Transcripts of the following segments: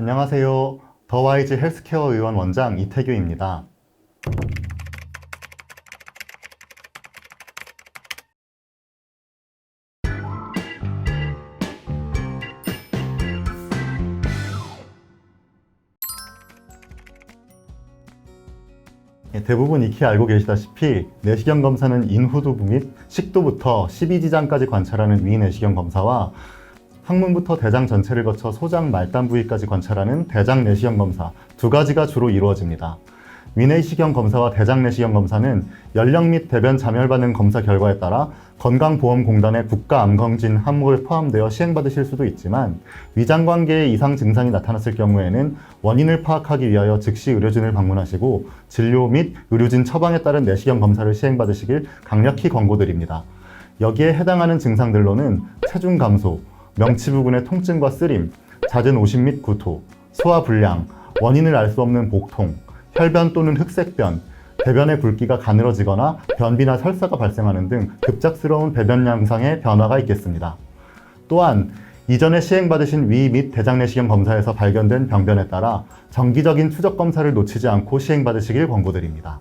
안녕하세요. 더와이즈 헬스케어 의원 원장 이태규입니다. 예, 대부분 익히 알고 계시다시피 내시경 검사는 인후두부 및 식도부터 12지장까지 관찰하는 위내시경 검사와 항문부터 대장 전체를 거쳐 소장 말단 부위까지 관찰하는 대장 내시경 검사 두 가지가 주로 이루어집니다. 위내시경 검사와 대장 내시경 검사는 연령 및 대변 잠열 반응 검사 결과에 따라 건강보험공단의 국가암검진 항목에 포함되어 시행받으실 수도 있지만 위장관계의 이상 증상이 나타났을 경우에는 원인을 파악하기 위하여 즉시 의료진을 방문하시고 진료 및 의료진 처방에 따른 내시경 검사를 시행받으시길 강력히 권고드립니다. 여기에 해당하는 증상들로는 체중 감소, 명치 부근의 통증과 쓰림, 잦은 오심 및 구토, 소화 불량, 원인을 알 수 없는 복통, 혈변 또는 흑색변, 대변의 굵기가 가늘어지거나 변비나 설사가 발생하는 등 급작스러운 배변 양상의 변화가 있겠습니다. 또한 이전에 시행받으신 위 및 대장 내시경 검사에서 발견된 병변에 따라 정기적인 추적 검사를 놓치지 않고 시행받으시길 권고드립니다.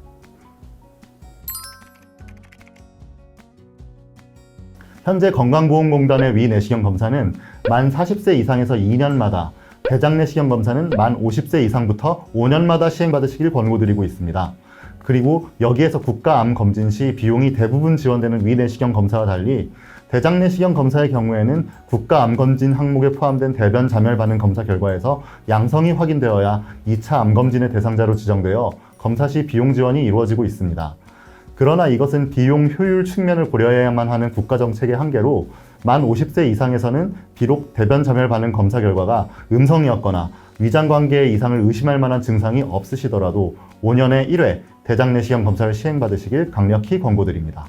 현재 건강보험공단의 위내시경 검사는 만 40세 이상에서 2년마다, 대장 내시경 검사는 만 50세 이상부터 5년마다 시행받으시길 권고드리고 있습니다. 그리고 여기에서 국가암 검진 시 비용이 대부분 지원되는 위내시경 검사와 달리 대장 내시경 검사의 경우에는 국가암 검진 항목에 포함된 대변 자멸 반응 검사 결과에서 양성이 확인되어야 2차 암 검진의 대상자로 지정되어 검사 시 비용 지원이 이루어지고 있습니다. 그러나 이것은 비용 효율 측면을 고려해야만 하는 국가 정책의 한계로 만 50세 이상에서는 비록 대변 점열 반응 검사 결과가 음성이었거나 위장 관계의 이상을 의심할 만한 증상이 없으시더라도 5년에 1회 대장 내시경 검사를 시행받으시길 강력히 권고드립니다.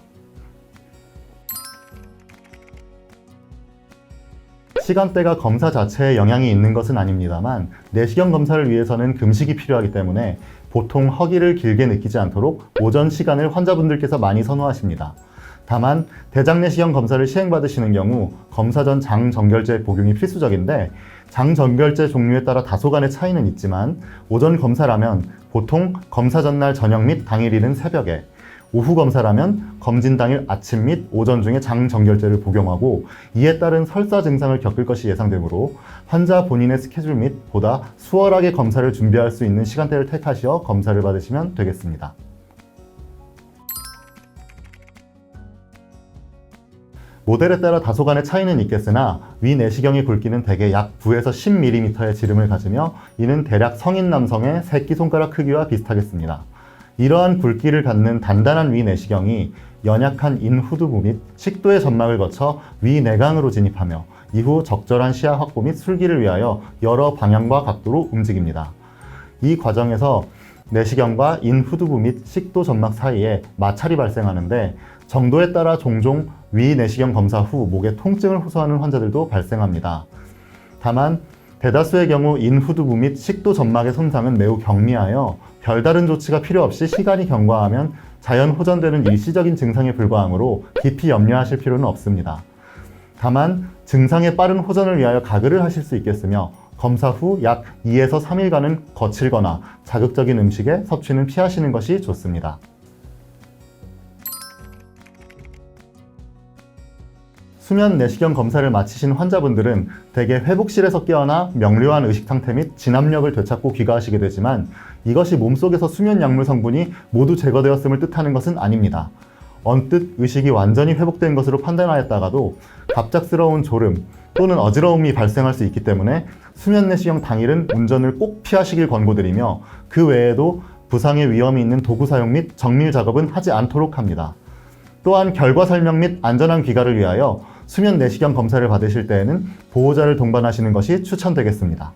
시간대가 검사 자체에 영향이 있는 것은 아닙니다만 내시경 검사를 위해서는 금식이 필요하기 때문에 보통 허기를 길게 느끼지 않도록 오전 시간을 환자분들께서 많이 선호하십니다. 다만 대장 내시경 검사를 시행받으시는 경우 검사 전 장 정결제 복용이 필수적인데 장 정결제 종류에 따라 다소간의 차이는 있지만 오전 검사라면 보통 검사 전날 저녁 및 당일일은 새벽에 오후 검사라면 검진 당일 아침 및 오전 중에 장 정결제를 복용하고 이에 따른 설사 증상을 겪을 것이 예상되므로 환자 본인의 스케줄 및 보다 수월하게 검사를 준비할 수 있는 시간대를 택하시어 검사를 받으시면 되겠습니다. 모델에 따라 다소간의 차이는 있겠으나 위 내시경의 굵기는 대개 약 9에서 10mm의 지름을 가지며 이는 대략 성인 남성의 새끼손가락 크기와 비슷하겠습니다. 이러한 굵기를 갖는 단단한 위 내시경이 연약한 인후두부 및 식도의 점막을 거쳐 위 내강으로 진입하며 이후 적절한 시야 확보 및 술기를 위하여 여러 방향과 각도로 움직입니다. 이 과정에서 내시경과 인후두부 및 식도 점막 사이에 마찰이 발생하는데 정도에 따라 종종 위 내시경 검사 후 목에 통증을 호소하는 환자들도 발생합니다. 다만 대다수의 경우 인후두부 및 식도 점막의 손상은 매우 경미하여 별다른 조치가 필요 없이 시간이 경과하면 자연 호전되는 일시적인 증상에 불과하므로 깊이 염려하실 필요는 없습니다. 다만 증상의 빠른 호전을 위하여 가글을 하실 수 있겠으며 검사 후 약 2에서 3일간은 거칠거나 자극적인 음식의 섭취는 피하시는 것이 좋습니다. 수면 내시경 검사를 마치신 환자분들은 대개 회복실에서 깨어나 명료한 의식 상태 및 진압력을 되찾고 귀가하시게 되지만 이것이 몸속에서 수면 약물 성분이 모두 제거되었음을 뜻하는 것은 아닙니다. 언뜻 의식이 완전히 회복된 것으로 판단하였다가도 갑작스러운 졸음 또는 어지러움이 발생할 수 있기 때문에 수면 내시경 당일은 운전을 꼭 피하시길 권고드리며 그 외에도 부상의 위험이 있는 도구 사용 및 정밀 작업은 하지 않도록 합니다. 또한 결과 설명 및 안전한 귀가를 위하여 수면 내시경 검사를 받으실 때에는 보호자를 동반하시는 것이 추천되겠습니다.